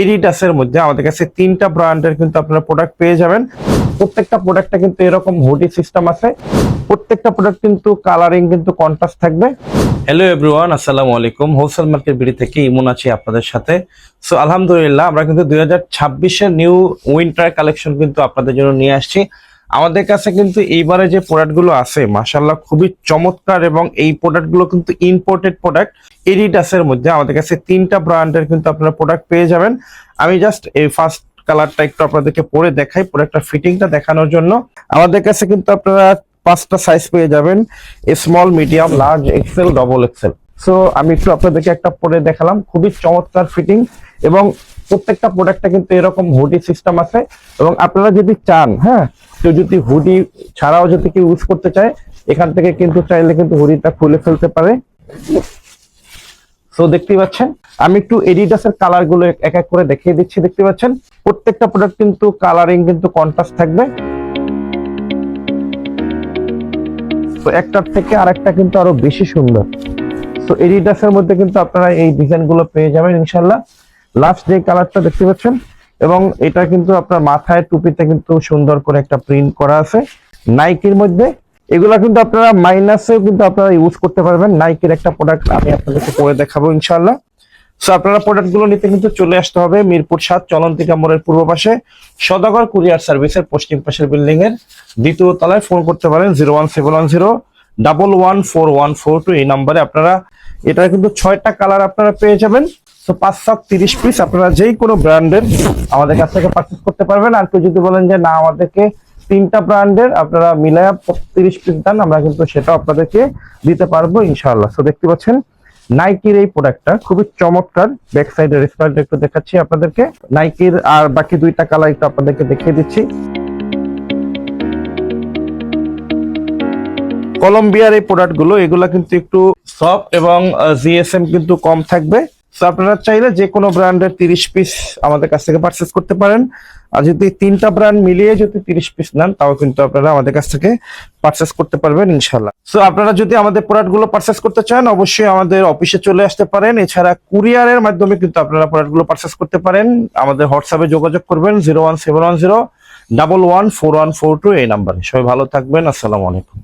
এডিডাসের মধ্যে আমাদের কাছে তিনটা ব্র্যান্ডের কিন্তু আপনারা প্রোডাক্ট পেয়ে যাবেন। প্রত্যেকটা প্রোডাক্টটা কিন্তু এরকম হুডি সিস্টেম আছে। প্রত্যেকটা প্রোডাক্ট কিন্তু কালারিং কিন্তু কন্ট্রাস্ট থাকবে। হ্যালো এভরিওয়ান আসসালামু আলাইকুম। হোলসেল মার্কেট বিডি থেকে ইমন আছি আপনাদের সাথে। সো আলহামদুলিল্লাহ, আমরা কিন্তু দুই হাজার নিউ উইন্টার কালেকশন কিন্তু আপনাদের জন্য নিয়ে আসছি। আমাদের কাছে কিন্তু এইবারে যে প্রোডাক্টগুলো আছে মাসাল্লাহ খুবই চমৎকার এবং এই প্রোডাক্টগুলো কিন্তু ইম্পোর্টেড প্রোডাক্ট এডিডাসের মধ্যে। আমাদের কাছে তিনটা ব্র্যান্ডের কিন্তু আপনারা প্রোডাক্ট পেয়ে যাবেন। আমি জাস্ট এই ফার্স্ট কালারটা একটু আপনাদেরকে পরে দেখাই প্রোডাক্টটা ফিটিংটা দেখানোর জন্য। আমাদের কাছে কিন্তু আপনারা পাঁচটা সাইজ পেয়ে যাবেন small medium large XL double XL so আমি একটু আপনাদেরকে একটা পরে দেখালাম, খুবই চমৎকার ফিটিং এবং প্রত্যেকটা প্রোডাক্টটা কিন্তু এরকম হুডি সিস্টেম আছে এবং আপনারা যদি চান হ্যাঁ কেউ যদি হুডি ছাড়াও যদি কেউ ইউজ করতে চায়, এখান থেকে কিন্তু চাইলে কিন্তু হুডিটা খুলে ফেলতে পারে। সো দেখতেই পাচ্ছেন, আমি একটু এডিডাসের কালারগুলো এক এক করে দেখিয়ে দিচ্ছি, দেখতে পাচ্ছেন? প্রত্যেকটা প্রোডাক্ট কিন্তু কালারিং কিন্তু কন্ট্রাস্ট থাকবে। তো একটার থেকে আরেকটা কিন্তু আরও বেশি সুন্দর। তো এডিডাসের মধ্যে কিন্তু আপনারা এই ডিজাইনগুলো পেয়ে যাবেন ইনশাল্লাহ লাস্ট যে কালারটা দেখতে পাচ্ছেন, এবং এটা কিন্তু আপনার মাথায় টুপিতে কিন্তু সুন্দর করে একটা প্রিন্ট করা আছে। নাইকির মধ্যে, এগুলা কিন্তু আপনারা মাইনাসেও কিন্তু আপনারা ইউজ করতে পারবেন। নাইকির একটা প্রোডাক্ট আমি আপনাদেরকে পরে দেখাবো ইনশাল্লাহ সো আপনারা প্রোডাক্টগুলো নিতে কিন্তু চলে আসতে হবে মিরপুর সাত চলন্তিকা মোড়ের পূর্ব পাশে। সদাগর কুরিয়ার সার্ভিসের পশ্চিম পাশের বিল্ডিং এর দ্বিতীয় তলায় ফোন করতে পারেন zero one seven one zero double one four one four two এই নাম্বারে আপনারা এটা কিন্তু ছয়টা কালার আপনারা পেয়ে যাবেন। তো পাঁচ সাত তিরিশ পিস আপনারা যেই কোনো ব্র্যান্ডের আমাদের কাছ থেকে পারচেস করতে পারবেন। আর কেউ যদি বলেন যে, না, আমাদেরকে তিনটা ব্র্যান্ডের আপনারা মিলায়া তিরিশ পিস দেন, আমরা কিন্তু সেটাও আপনাদেরকে দিতে পারব ইনশাআল্লাহ। তো দেখতে পাচ্ছেন নাইকির এই প্রোডাক্টটা খুবই চমৎকার। ব্যাক সাইডের স্টাইলটা একটু দেখাচ্ছি আপনাদেরকে। নাইকির আর বাকি দুইটা কালার একটু আপনাদেরকে দেখিয়ে দিচ্ছি। কলম্বিয়ার এই প্রোডাক্টগুলো এগুলা কিন্তু একটু সফট এবং জিএসএম কিন্তু কম থাকবে। তো আপনারা চাইলে যে কোনো ব্র্যান্ডের তিরিশ পিস আমাদের কাছ থেকে পারচেস করতে পারেন। আর যদি তিনটা ব্র্যান্ড মিলিয়ে যদি তিরিশ পিস নেন, তাও কিন্তু আপনারা আমাদের কাছ থেকে পারচেস করতে পারবেন ইনশাল্লাহ সো আপনারা যদি আমাদের প্রোডাক্টগুলো পারচেস করতে চান, অবশ্যই আমাদের অফিসে চলে আসতে পারেন। এছাড়া কুরিয়ারের মাধ্যমে কিন্তু আপনারা প্রোডাক্টগুলো পারচেস করতে পারেন। আমাদের হোয়াটসঅ্যাপে যোগাযোগ করবেন zero one seven one zero double one four one four two এই নাম্বারে। সবাই ভালো থাকবেন। আসসালামু আলাইকুম।